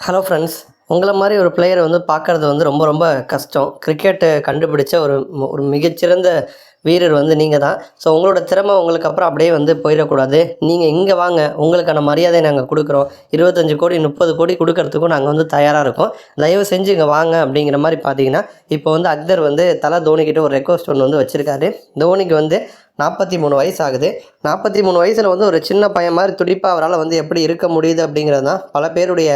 Hello friends உங்களை மாதிரி ஒரு பிளேயரை வந்து பார்க்குறது வந்து ரொம்ப ரொம்ப கஷ்டம். கிரிக்கெட்டு கண்டுபிடிச்ச ஒரு ஒரு மிகச்சிறந்த வீரர் வந்து நீங்கள் தான். ஸோ உங்களோட திறமை உங்களுக்கு அப்புறம் அப்படியே வந்து போயிடக்கூடாது. நீங்கள் இங்கே வாங்க. உங்களுக்கான மரியாதையை நாங்கள் கொடுக்குறோம். இருபத்தஞ்சு கோடி முப்பது கோடி கொடுக்கறதுக்கும் நாங்கள் வந்து தயாராக இருக்கோம். தயவு செஞ்சு இங்கே வாங்க அப்படிங்கிற மாதிரி பார்த்தீங்கன்னா இப்போ வந்து அக்தர் வந்து தலை தோனிக்கிட்ட ஒரு ரெக்வஸ்ட் ஒன்று வந்து வச்சுருக்காரு. தோனிக்கு வந்து நாற்பத்தி மூணு வயசு ஆகுது. நாற்பத்தி மூணு வயசில் வந்து ஒரு சின்ன பையன் மாதிரி துடிப்பாக அவரால் வந்து எப்படி இருக்க முடியுது அப்படிங்கிறது தான் பல பேருடைய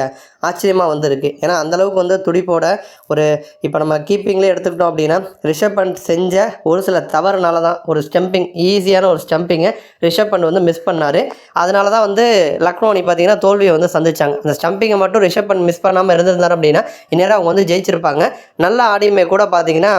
ஆச்சரியமாக வந்திருக்கு ஏன்னா அந்தளவுக்கு வந்து துடிப்போட ஒரு இப்போ நம்ம கீப்பிங்லேயே எடுத்துக்கிட்டோம் அப்படின்னா ரிஷப் பண்ட் செஞ்ச ஒரு சில தவறுனால தான் ஒரு ஸ்டம்பிங் ஈஸியான ஒரு ஸ்டம்பிங்கை ரிஷப் பண்ட் வந்து மிஸ் பண்ணார். அதனால தான் வந்து லக்னோ அணி பார்த்தீங்கன்னா தோல்வியை வந்து சந்திச்சாங்க. அந்த ஸ்டம்பிங்கை மட்டும் ரிஷப் பண்ட் மிஸ் பண்ணாமல் இருந்திருந்தார் அப்படின்னா இந்நேரம் அவங்க வந்து ஜெயிச்சிருப்பாங்க. நல்ல ஆடியுமே கூட பார்த்தீங்கன்னா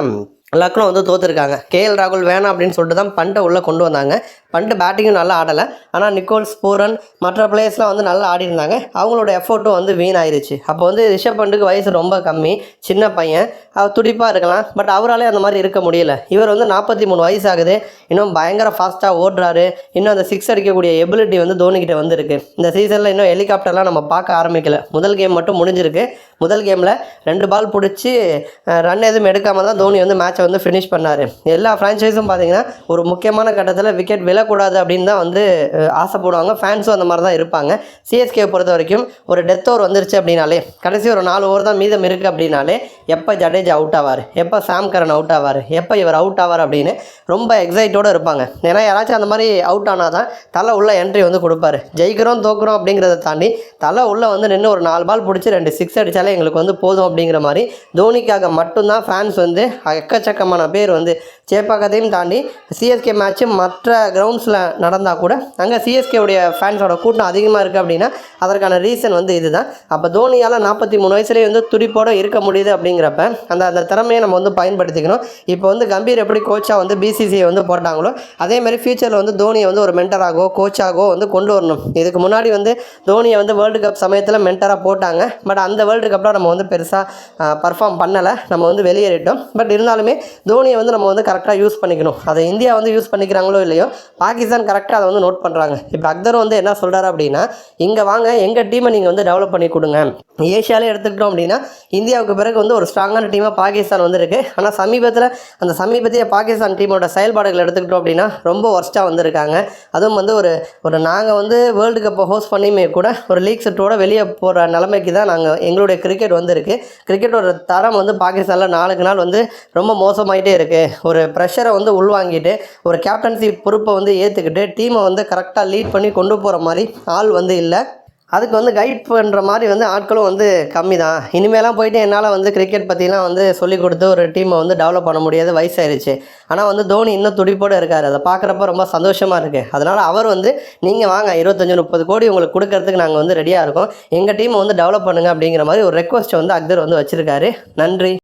லக்னோ வந்து தோத்துருக்காங்க. கேஎல் ராகுல் வேணாம் அப்படின்னு சொல்லிட்டு தான் பண்டை உள்ளே கொண்டு வந்தாங்க. பண்டு பேட்டிங்கும் நல்லா ஆடலை. ஆனால் நிக்கோல்ஸ் பூரன் மற்ற பிளேயர்ஸ்லாம் வந்து நல்லா ஆடி இருந்தாங்க அவங்களோட எஃபோர்ட்டும் வந்து வீணாயிருச்சு. அப்போ வந்து ரிஷப் பண்டுக்கு வயசு ரொம்ப கம்மி. சின்ன பையன். அவர் துடிப்பாக இருக்கலாம். பட் அவராலே அந்த மாதிரி இருக்க முடியல. இவர் வந்து நாற்பத்தி மூணு வயசு ஆகுது. இன்னும் பயங்கர ஃபாஸ்ட்டாக ஓடுறாரு. இன்னும் அந்த சிக்ஸ் அடிக்கக்கூடிய எபிலிட்டி வந்து தோனிக்கிட்ட வந்திருக்கு. இந்த சீசனில் இன்னும் ஹெலிகாப்டர்லாம் நம்ம பார்க்க ஆரம்பிக்கல. முதல் கேம் மட்டும் முடிஞ்சிருக்கு. முதல் கேமில் ரெண்டு பால் பிடிச்சி ரன் எதுவும் எடுக்காமல் தான் தோனி வந்து மேட்சை வந்து ஃபினிஷ் பண்ணார். எல்லா ஃப்ரான்ச்சைஸும் பார்த்தீங்கன்னா ஒரு முக்கியமான கட்டத்தில் விக்கெட் விழக்கூடாது அப்படின்னு தான் வந்து ஆசைப்படுவாங்க. ஃபேன்ஸும் அந்த மாதிரி தான் இருப்பாங்க. சிஎஸ்கே பொறுத்த வரைக்கும் ஒரு டெத் ஓவர் வந்துருச்சு அப்படின்னாலே கடைசி ஒரு நாலு ஓவர் தான் மீதம் இருக்குது அப்படின்னாலே எப்போ ஜடேஜா அவுட் ஆவார்? எப்போ சாம் கரன் அவுட் ஆவார்? எப்போ இவர் அவுட் ஆவார் அப்படின்னு ரொம்ப எக்ஸைட்டோடு இருப்பாங்க. ஏன்னா யாராச்சும் அந்த மாதிரி அவுட் ஆனால் தான் தலை உள்ள என்ட்ரி வந்து கொடுப்பாரு. ஜெயிக்கிறோம் தோக்குறோம் அப்படிங்கிறத தாண்டி தலை உள்ளே வந்து நின்று ஒரு நாலு பால் பிடிச்சி ரெண்டு சிக்ஸ் அடித்தாலே எங்களுக்கு வந்து போதும் அப்படிங்கிற மாதிரி தோனிக்காக மட்டும்தான் ஃபேன்ஸ் வந்து எக்கச்சக்கமான பேர் வந்து சேப்பாக்கத்தையும் தாண்டி சிஎஸ்கே மேட்ச்சு மற்ற கிரவுண்ட்ஸில் நடந்தால் கூட அங்கே சிஎஸ்கேவுடைய ஃபேன்ஸோட கூட்டம் அதிகமாக இருக்குது அப்படின்னா அதற்கான ரீசன் வந்து இதுதான். அப்போ தோனியால் நாற்பத்தி மூணு வயசுலேயே வந்து துடிப்போட இருக்க முடியுது அப்படிங்கிறப்ப அந்த அந்த திறமையை நம்ம வந்து பயன்படுத்திக்கணும். இப்போ வந்து கம்பீர் எப்படி கோச்சாக வந்து பிசிசிஐ வந்து போட்டாங்களோ அதே மாதிரி ஃபியூச்சரில் வந்து தோனியை வந்து ஒரு மென்டராகவோ கோச்சாகவோ வந்து கொண்டு வரணும். இதுக்கு முன்னாடி வந்து தோனியை வந்து வேர்ல்டு கப் சமயத்தில் மென்டராக போட்டாங்க. பட் அந்த வேர்ல்டு கப்பில் நம்ம வந்து பெருசாக பர்ஃபார்ம் பண்ணலை. நம்ம வந்து வெளியேறிட்டோம். பட் இருந்தாலுமே தோனியை வந்து நம்ம வந்து கரெக்டாக யூஸ் பண்ணிக்கணும். அதை இந்தியா வந்து யூஸ் பண்ணிக்கிறாங்களோ இல்லையோ பாகிஸ்தான் கரெக்டாக அதை வந்து நோட் பண்ணுறாங்க இப்போ அக்தர் வந்து என்ன சொல்கிறாரு அப்படின்னா இங்கே வாங்க எங்கள் டீமை நீங்கள் வந்து டெவலப் பண்ணி கொடுங்க. ஏஷியாலே எடுத்துக்கிட்டோம் அப்படின்னா இந்தியாவுக்கு பிறகு வந்து ஒரு ஸ்ட்ராங்கான டீமாக பாகிஸ்தான் வந்திருக்கு. ஆனால் சமீபத்தில் அந்த சமீபத்திய பாகிஸ்தான் டீமோட செயல்பாடுகள் எடுத்துக்கிட்டோம் அப்படின்னா ரொம்ப ஒர்ஸ்ட்டாக வந்திருக்காங்க. அதுவும் வந்து ஒரு ஒரு நாங்கள் வந்து வேர்ல்டு கப்பை ஹோஸ்ட் பண்ணியுமே கூட ஒரு லீக் செட்டோட வெளியே போகிற நிலைமைக்கு தான் நாங்கள் எங்களுடைய கிரிக்கெட் வந்திருக்கு. கிரிக்கெட்டோட தரம் வந்து பாகிஸ்தானில் நாளுக்கு நாள் வந்து ரொம்ப மோசமாயிட்டே இருக்குது ஒரு ப்ரெஷரை வந்து உள்வாங்கிட்டு ஒரு கேப்டன்சி பொறுப்பை வந்து ஏற்றுக்கிட்டு டீமை வந்து கரெக்டாக லீட் பண்ணி கொண்டு போகிற மாதிரி ஆள் வந்து இல்லை. அதுக்கு வந்து கைட் பண்ணுற மாதிரி வந்து ஆட்களும் வந்து கம்மி தான் இனிமேலாம் போயிட்டு என்னால் வந்து கிரிக்கெட் பற்றிலாம் வந்து சொல்லிக் கொடுத்து ஒரு டீமை வந்து டெவலப் பண்ண முடியாது. வயசாயிருச்சு. ஆனால் வந்து தோனி இன்னும் துடிப்போடு இருக்கார். அதை பார்க்குறப்ப ரொம்ப சந்தோஷமாக இருக்குது அதனால் அவர் வந்து நீங்கள் வாங்க. இருபத்தஞ்சி முப்பது கோடி உங்களுக்கு கொடுக்கறதுக்கு நாங்கள் வந்து ரெடியாக இருக்கோம். எங்கள் டீமை வந்து டெவலப் பண்ணுங்க. அப்படிங்கிற மாதிரி ஒரு ரெக்வஸ்ட்டை வந்து அக்தர் வந்து வச்சுருக்காரு. நன்றி.